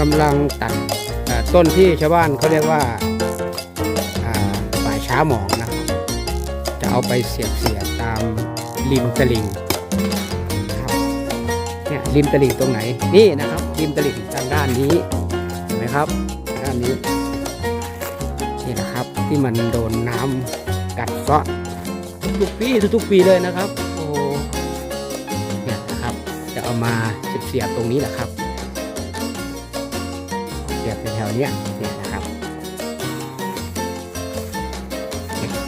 กำลังตัดต้นที่ชาวบ้านเขาเรียกว่าอ่าป่าช้าหมองนะจะเอาไปเสียบเสียบตามริมตลิ่งครับเนี่ยริมตลิ่งตรงไหนนี่นะครับริมตลิ่งทางด้านนี้เห็นไหมครับด้านนี้นี่นะครับที่มันโดนน้ำกัดเซาะทุกปีทุกปีเลยนะครับโอ้เนี่ยนะครับจะเอามาเสียบๆตรงนี้แหละครับ เสียบแถวเนี้ยเนี่ยนะครับ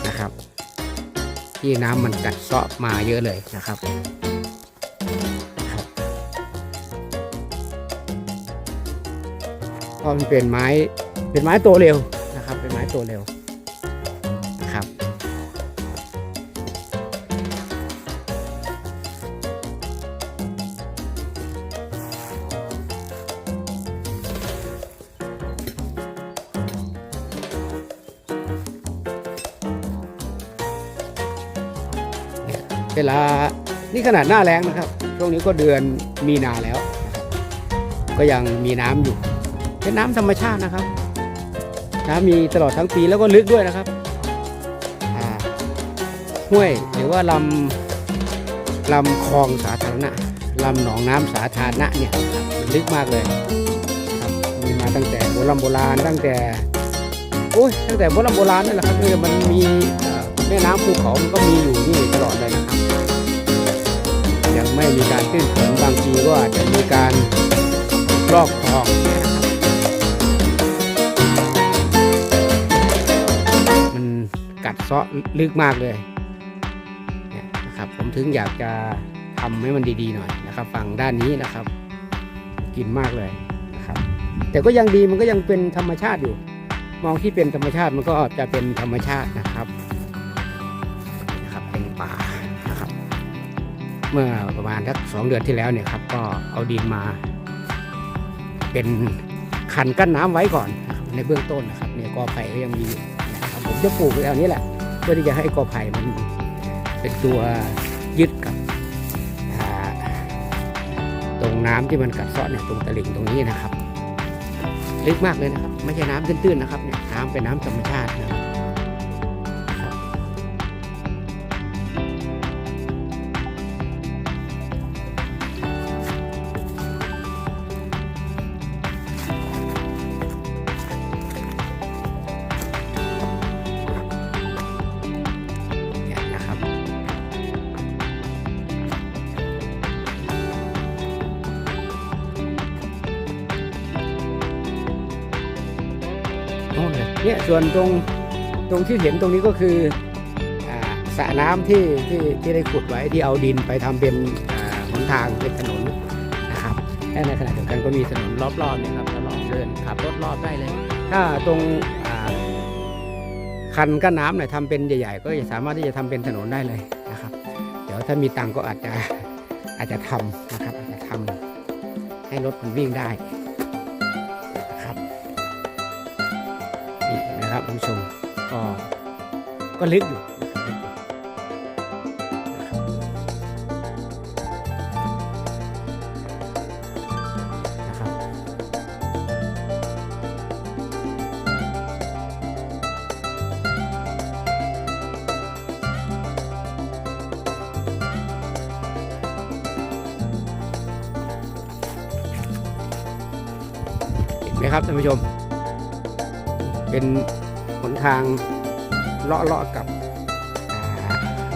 นะครับ ที่น้ำมันกัดเซาะมาเยอะเลยนะครับครับเพราะมันเป็นไม้เป็นไม้โตเร็วนะครับ เป็นไม้โตเร็วนะครับ เวลานี่ขนาดหน้าแรงนะครับ ช่วงนี้ก็เดือนมีนาแล้วนะครับก็ยังมีน้ำอยู่ เป็นน้ำธรรมชาตินะครับ น้ำมีตลอดทั้งปีแล้วก็ลึกด้วยนะครับห้วยหรือว่าลำลำคลองสาธารณะลำหนองน้ำสาธารณะเนี่ยมันลึกมากเลยครับมีมาตั้งแต่โบราณโบราณตั้งแต่โอ้ยตั้งแต่โบราณโบราณนั่แหละครับเนี่ยมันมีแม่น้ำภูเขามันก็มีอยู่นี่ตลอดเลย ยังไม่มีการตื้นเขินบางทีก็อาจจะมีการลอกคลองมันกัดเซาะลึกมากเลยเนี่ยนะครับผมถึงอยากจะทำให้มันดีๆหน่อยนะครับ ฝั่งด้านนี้นะครับ กินมากเลยนะครับ แต่ก็ยังดีมันก็ยังเป็นธรรมชาติอยู่ มองที่เป็นธรรมชาติมันก็จะเป็นธรรมชาตินะครับ เมื่อประมาณสักสองเดือนที่แล้วเนี่ยครับ ก็เอาดินมา เป็นคันกั้นน้ำไว้ก่อนในเบื้องต้นนะครับเนี่ยกอไผ่ก็ยังมีอยู่นะครับผมจะปลูกแถวนี้แหละ เพื่อที่จะให้กอไผ่มันเป็นตัวยึดกับตรงน้ำที่มันกัดเซาะเนี่ยตรงตลิ่งตรงนี้นะครับ ลึกมากเลยนะครับ ไม่ใช่น้ำตื้นๆนะครับเนี่ยน้ำเป็นน้ำธรรมชาตินะครับ โน่นเลยเนี่ยส่วนตรงตรงที่เห็นตรงนี้ก็คืออ่าสระน้ำที่ที่ที่ได้ขุดไว้ที่เอาดินไปทำเป็นอ่าหนทางเป็นถนนนะครับและในขณะเดียวกันก็มีถนนรอบๆเนี่ยครับตลอดเดินขับรถรอบได้เลย ถ้าตรงอ่าคันกั้นน้ำเนี่ยทำเป็นใหญ่ ๆ ก็จะสามารถที่จะทำเป็นถนนได้เลยนะครับ เดี๋ยวถ้ามีตังค์ก็อาจจะอาจจะทำนะครับอาจจะทำให้รถมันวิ่งได้ นะครับคุณผู้ชมก็ก็ลึกอยู่นะครับลึกอยู่เห็นไหมครับท่านผู้ชม เป็น ทางเลาะเลาะกับ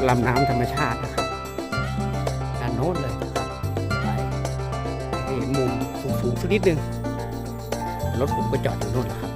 ลำน้ำธรรมชาตินะครับด้านโน้นเลยนะครับไปเห็นมุมสูงๆสักนิดนึงรถผมก็จอดอยู่โน่นแหละครับ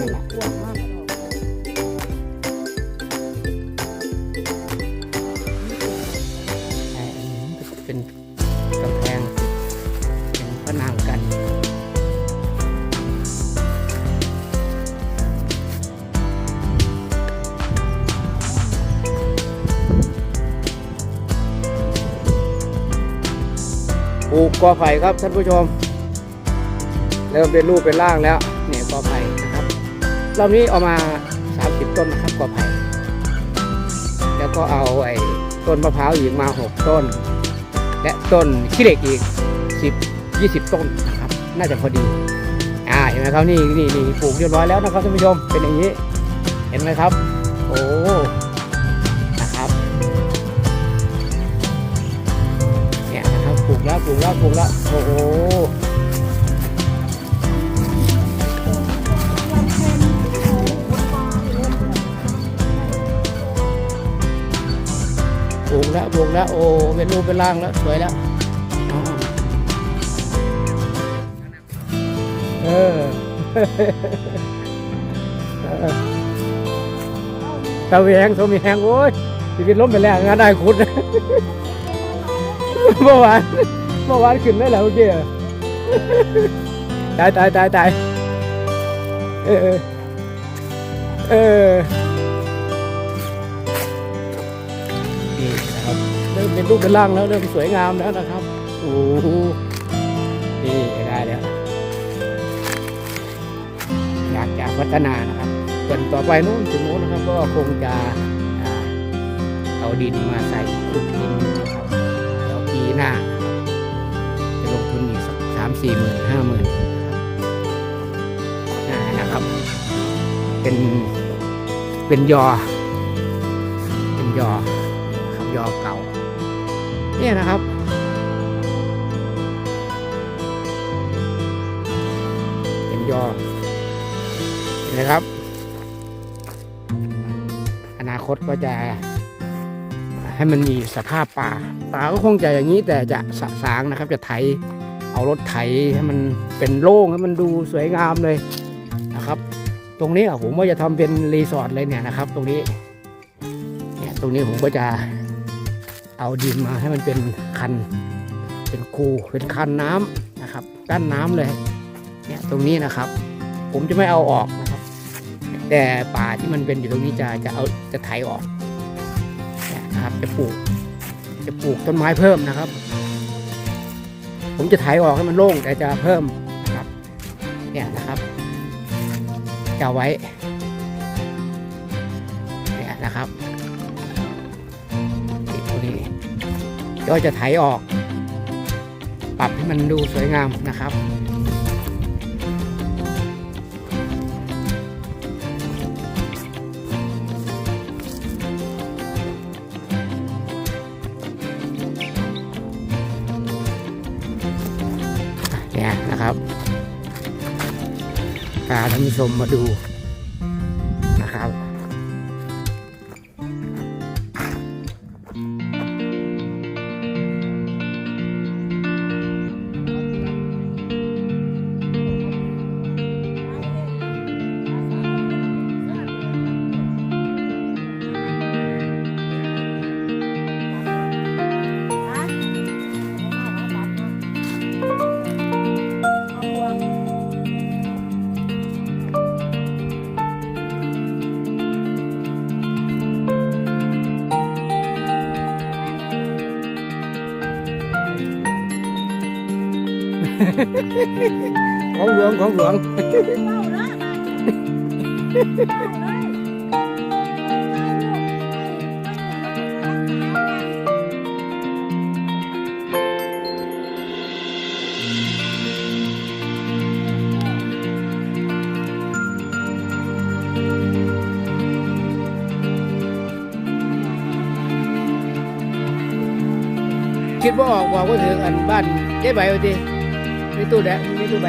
สะอะไรแหละกลัวมากเป็นกำแพงเป็นผนังกันปลูกกอไผ่ครับท่านผู้ชม เริ่มเป็นรูปเป็นร่างแล้ว รอบนี้เอามา 30 ต้นนะครับกอไผ่แล้วก็เอาไอ้ต้นมะพร้าวอีกมา 6 ต้น และต้นขี้เหล็กอีก 10 20 ต้นนะครับ น่าจะพอดีอ่าเห็นไหมครับนี่นี่นี่ปลูกเรียบร้อยแล้วนะครับท่านผู้ชมเป็นอย่างนี้ เห็นไหมครับ โอ้นะครับเนี่ยนะครับปลูกแล้วปลูกแล้วปลูกแล้วโอ้โห แล้วปลูกแล้วโอ้เป็นรูปเป็นร่างแล้วสวยแล้วเออเออตะเวียงโทมีแหงโอ้ยชีวิตล้มไปแล้วงานได้คุณเมื่อวานเมื่อวานขึ้นได้แล้วเมื่อกี้ตายตายตายตายเออเออ เป็นรูปเป็นร่างแล้วเริ่มสวยงามแล้วนะครับโอ้โหนี่ได้แล้วอยากจะพัฒนานะครับส่วนต่อไปนู้นถึงนู้นนะครับก็คงจะเอาดินมาใส่ขุดดินนะครับเดี๋ยวปีหน้าจะลงทุนอีกสักสามสี่หมื่นห้าหมื่นนะครับ เป็นเป็นยอ เป็นยอครับยอเก่า เนี่ยนะครับเป็นยอเห็นไหมครับ อนาคตก็จะให้มันมีสภาพป่าป่าก็คงจะอย่างนี้แต่จะสะสางนะครับ จะไถเอารถไถให้มันเป็นโล่งให้มันดูสวยงามเลยนะครับ ตรงนี้อะผมว่าจะทำเป็นรีสอร์ทเลยเนี่ยนะครับ ตรงนี้เนี่ยตรงนี้ผมก็จะ เอาดินมาให้มันเป็นคัน เป็นคูเป็นคันน้ำนะครับกั้นน้ำเลยเนี่ยตรงนี้นะครับ ผมจะไม่เอาออกนะครับ แต่ป่าที่มันเป็นอยู่ตรงนี้จะจะเอาจะไถออกเนี่ยนะครับจะปลูก จะปลูกต้นไม้เพิ่มนะครับ ผมจะไถออกให้มันโล่งแต่จะเพิ่มนะครับเนี่ยนะครับจะไว้เนี่ยนะครับ ก็จะไถออก ปรับให้มันดูสวยงามนะครับเนี่ยนะครับพาท่านผู้ชมมาดู ของหลวงของหลวงคิดว่าออกบอกว่าถึงอันบ้านเจ๊ใบวันทีมีตู้แด งมีตู้ใบ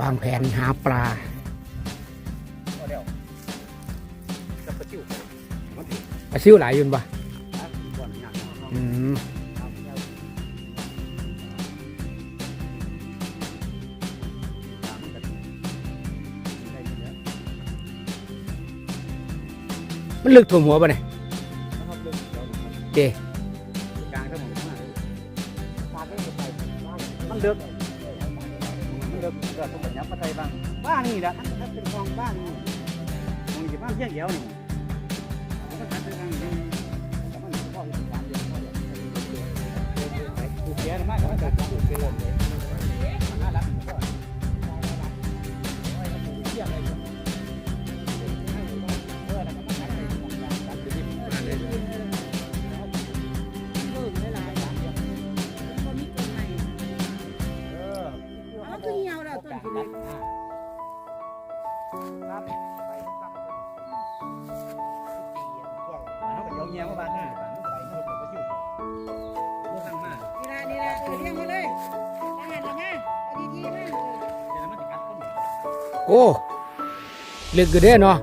วางแผนหาปลาพอเดียวกับกระจิ้วปลาซิวหลายอยุนปะก่อนอย่างอืมมันลึกถ่วมหัวปะเนี่ยเจกลางทั้งหมดมากมันเลิก มันเลิกเกิดสมบัติยับมาไทยบ้างบ้านนี่แหละถ้าเป็นคลองบ้านนี่มองอยู่บ้านเพียงเดียวนี่มันก็ทันไปทางนี้แต่มันก็อีกสามเดือนก็เดี๋ยวถูกแย่มากแล้วจะถูกเกลือเลย มันก็เดี๋ยวเงี้ยมาบ้านนี่บ้านไปโน่นก็ชิวรู้ทางมานี่ล่ะนี่ล่ะเออเลี้ยงมาเลยทหารละมาเอาดีๆมาเออ เดี๋ยวมันจะกัดต้นโอ้ลึกอยู่เด้เนาะ